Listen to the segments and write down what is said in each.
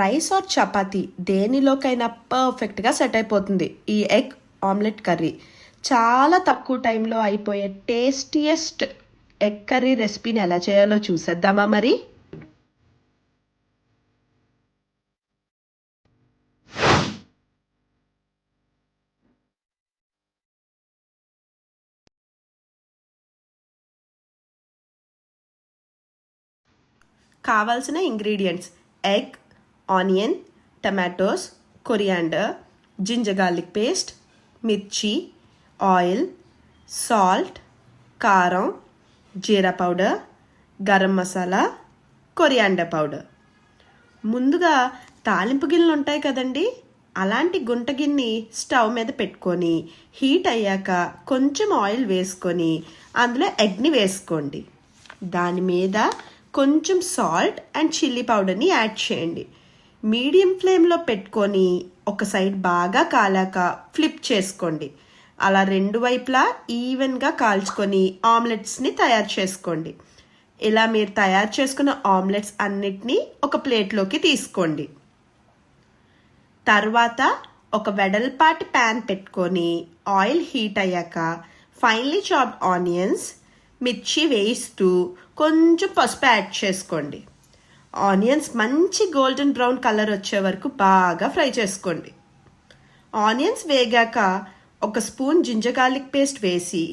Rice or chapati దేనిలోకైనా పర్ఫెక్ట్గా set అయిపోతుంది. ఈ ఎగ్ ఆమ్లెట్ కర్రీ. చాలా తక్కువ టైంలో అయిపోయే టేస్టియెస్ట్ ఎగ్ కర్రీ రెసిపీని ఎలా చేయాలో చూసేద్దామా మరి? కావాల్సిన ingredients egg onion tomatoes coriander ginger garlic paste mirchi oil salt కారం jeera powder garam masala coriander powder. ముందుగా తాలింపు గిన్నెలు ఉంటాయి కదండి అలాంటి గుంట గిన్నె స్టవ్ మీద పెట్టుకొని హీట్ అయ్యాక కొంచెం ఆయిల్ వేసుకొని అందులో ఎగ్ని వేసుకోండి. దాని మీద కొంచెం సాల్ట్ అండ్ చిల్లీ పౌడర్ని యాడ్ చేయండి. మీడియం ఫ్లేమ్లో పెట్టుకొని ఒక సైడ్ బాగా కాలాక ఫ్లిప్ చేసుకోండి. అలా రెండు వైపులా ఈవెన్గా కాల్చుకొని ఆమ్లెట్స్ని తయారు చేసుకోండి. ఇలా మీరు తయారు చేసుకున్న ఆమ్లెట్స్ అన్నిటినీ ఒక ప్లేట్లోకి తీసుకోండి. తర్వాత ఒక వెడల్పాటి ప్యాన్ పెట్టుకొని ఆయిల్ హీట్ అయ్యాక ఫైన్లీ చాప్ ఆనియన్స్ మిర్చి వేయిస్తూ కొంచెం పసుపు యాడ్ చేసుకోండి. ఆనియన్స్ మంచి గోల్డెన్ బ్రౌన్ కలర్ వచ్చే వరకు బాగా ఫ్రై చేసుకోండి. ఆనియన్స్ వేగాక ఒక స్పూన్ జింజర్ గార్లిక్ పేస్ట్ వేసి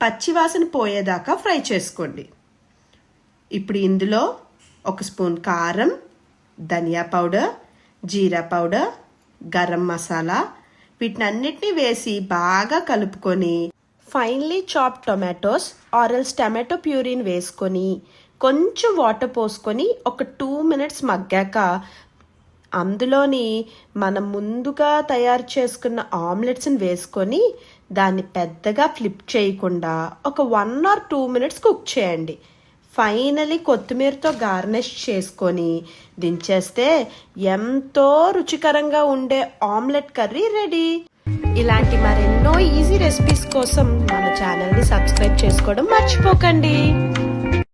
పచ్చివాసన పోయేదాకా ఫ్రై చేసుకోండి. ఇప్పుడు ఇందులో ఒక స్పూన్ కారం ధనియా పౌడర్ జీరా పౌడర్ గరం మసాలా వీటినన్నిటినీ వేసి బాగా కలుపుకొని finely chop tomatoes ఆరల్స్ tomato puree వేసుకొని కొంచెం వాటర్ పోసుకొని ఒక టూ మినిట్స్ మగ్గాక అందులోని మనం ముందుగా తయారు చేసుకున్న ఆమ్లెట్స్ని వేసుకొని దాన్ని పెద్దగా ఫ్లిప్ చేయకుండా ఒక one or two minutes cook చేయండి. ఫైనలీ కొత్తిమీరతో గార్నిష్ చేసుకొని దించేస్తే ఎంతో రుచికరంగా ఉండే ఆమ్లెట్ కర్రీ రెడీ. ఇలాంటి మరెన్నో ఈజీ రెసిపీస్ కోసం మన ఛానల్ని సబ్స్క్రైబ్ చేసుకోవడం మర్చిపోకండి.